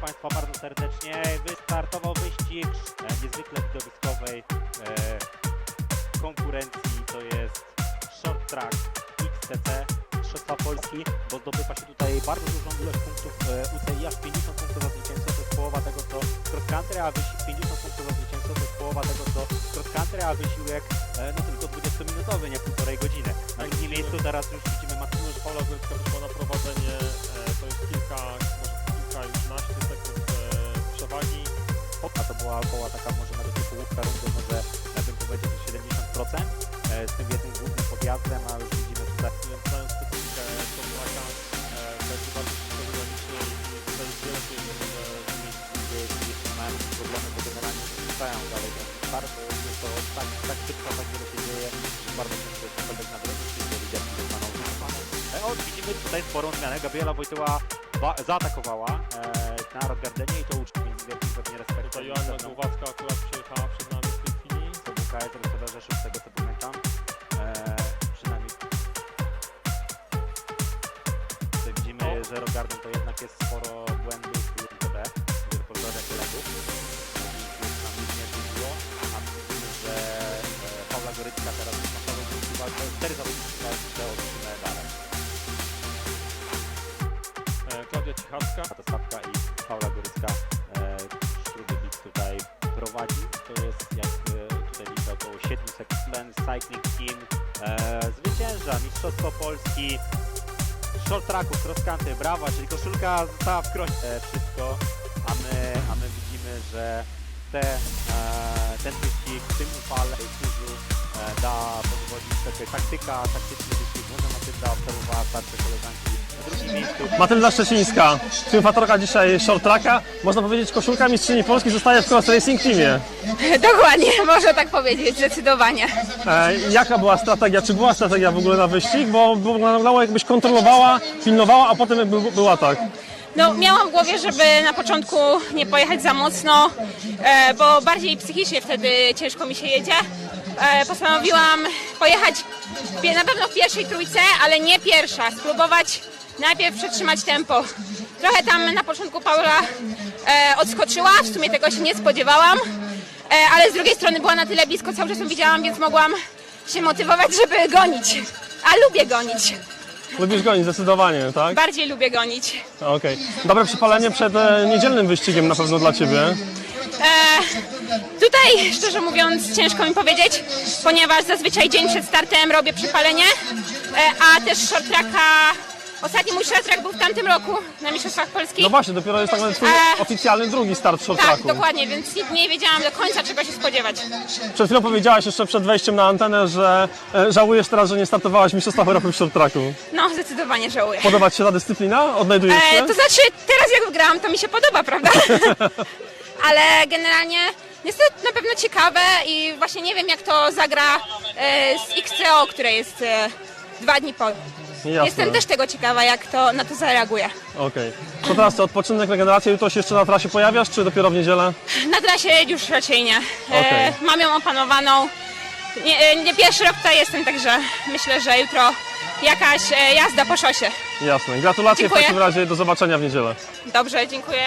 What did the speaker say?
Państwa bardzo serdecznie. Wystartował wyścig e, niezwykle widowiskowej e, konkurencji. To jest Short Track XTC Mistrzostwa Polski, bo zdobywa się tutaj bardzo dużą ilość punktów e, UCI, aż 50 punktów za to jest połowa tego co cross country, a wyścig 50 punktów za to jest połowa tego co cross country, a wysiłek no tylko 20-minutowy, nie półtorej godziny. Na drugim miejscu teraz już widzimy Martynę Górska wyszła na prowadzenie, to jest kilka, kilka już naście sekund e, przewagi. A to była około taka może nawet połówka rundy, może ja bym powiedział, że 70% e, z tym jednym głównym podjazdem, a już widzimy tutaj znając specyfikę Kownaka, e, będzie bardzo szybko dynamicznie i wtedy wiele się nie może zmienić. jeśli mają problemy, to generalnie nie wracają dalej do start, bo jest to tak, tak szybko, tak wiele się dzieje, że bardzo ciężko jest cokolwiek nadrobić, jeżeli widziałem, że paną e, O, widzimy tutaj sporą zmianę, Gabriela Wojtyła zaatakowała e, na Rodgardenie i to uczci, więc wielkim pewnie respekt. Tutaj Joanna Głowacka akurat przejechała przed nami w tej chwili. to WKS Rysowe Rzeszów, z tego co pamiętam. Eee, przynajmniej tutaj widzimy, że Rogarden to jednak jest sporo błędów w TB, żeby pozdrawia kolegów. Nic nie zdziwiło, a widzimy, że e, Paula Gorycka teraz ma zawodników walkę, cztery zawodnicy E, Klaudia Cichacka. A to Stawka i Paula Gorycka e, Beat tutaj prowadzi. To jest jak e, tutaj liczę około 7 sekund. Cycling Team e, zwycięża Mistrzostwo Polski short tracku, cross country, brawa, czyli koszulka została w kroś. E, wszystko, a my, a my widzimy, że te, e, ten wyścig w tym upale kurzu e, da podwodzić taka taktyka, taktyczny wyścig. Może Matylda obserwowała starsze koleżanki. Matylda Szczecińska, triumfatorka dzisiaj short tracka. Można powiedzieć, koszulka mistrzyni Polski zostaje w Cross Racing Teamie. Dokładnie, można tak powiedzieć, zdecydowanie. E, jaka była strategia? Czy była strategia w ogóle na wyścig? Bo wyglądało jakbyś kontrolowała, pilnowała, a potem jakby był atak. No, miałam w głowie, żeby na początku nie pojechać za mocno, e, bo bardziej psychicznie wtedy ciężko mi się jedzie. E, postanowiłam pojechać pie- na pewno w pierwszej trójce, ale nie pierwsza. Spróbować najpierw przetrzymać tempo. Trochę tam na początku Paula e, odskoczyła, w sumie tego się nie spodziewałam, e, ale z drugiej strony była na tyle blisko, cały czas ją widziałam, więc mogłam się motywować, żeby gonić. A lubię gonić. Lubisz gonić zdecydowanie, tak? Bardziej lubię gonić. Okej. Dobre przypalenie przed e, niedzielnym wyścigiem na pewno dla Ciebie. E, tutaj, szczerze mówiąc, ciężko mi powiedzieć, ponieważ zazwyczaj dzień przed startem robię przypalenie, e, a też short tracka, ostatni mój short track był w tamtym roku na Mistrzostwach Polski. No właśnie, dopiero jest tak naprawdę Twój E, oficjalny drugi start w short tak, tracku. dokładnie, więc nie wiedziałam do końca, czego się spodziewać. Przed chwilą powiedziałaś jeszcze przed wejściem na antenę, że e, żałujesz teraz, że nie startowałaś w Mistrzostwach Europy w short tracku. No, zdecydowanie żałuję. Podoba Ci się ta dyscyplina? Odnajdujesz się? E, to znaczy, teraz jak wygrałam, to mi się podoba, prawda? Ale generalnie jest to na pewno ciekawe i właśnie nie wiem, jak to zagra e, z XCO, które jest e, dwa dni po. Jasne. Jestem też tego ciekawa, jak to na to zareaguje. Okej. To teraz co, odpoczynek, regeneracja, jutro się jeszcze na trasie pojawiasz, czy dopiero w niedzielę? Na trasie już raczej nie. E, Okej. mam ją opanowaną. Nie, e, nie pierwszy rok tutaj jestem, także myślę, że jutro jakaś e, jazda po szosie. Jasne. Gratulacje Dziękuję. w takim razie, do zobaczenia w niedzielę. Dobrze, dziękuję.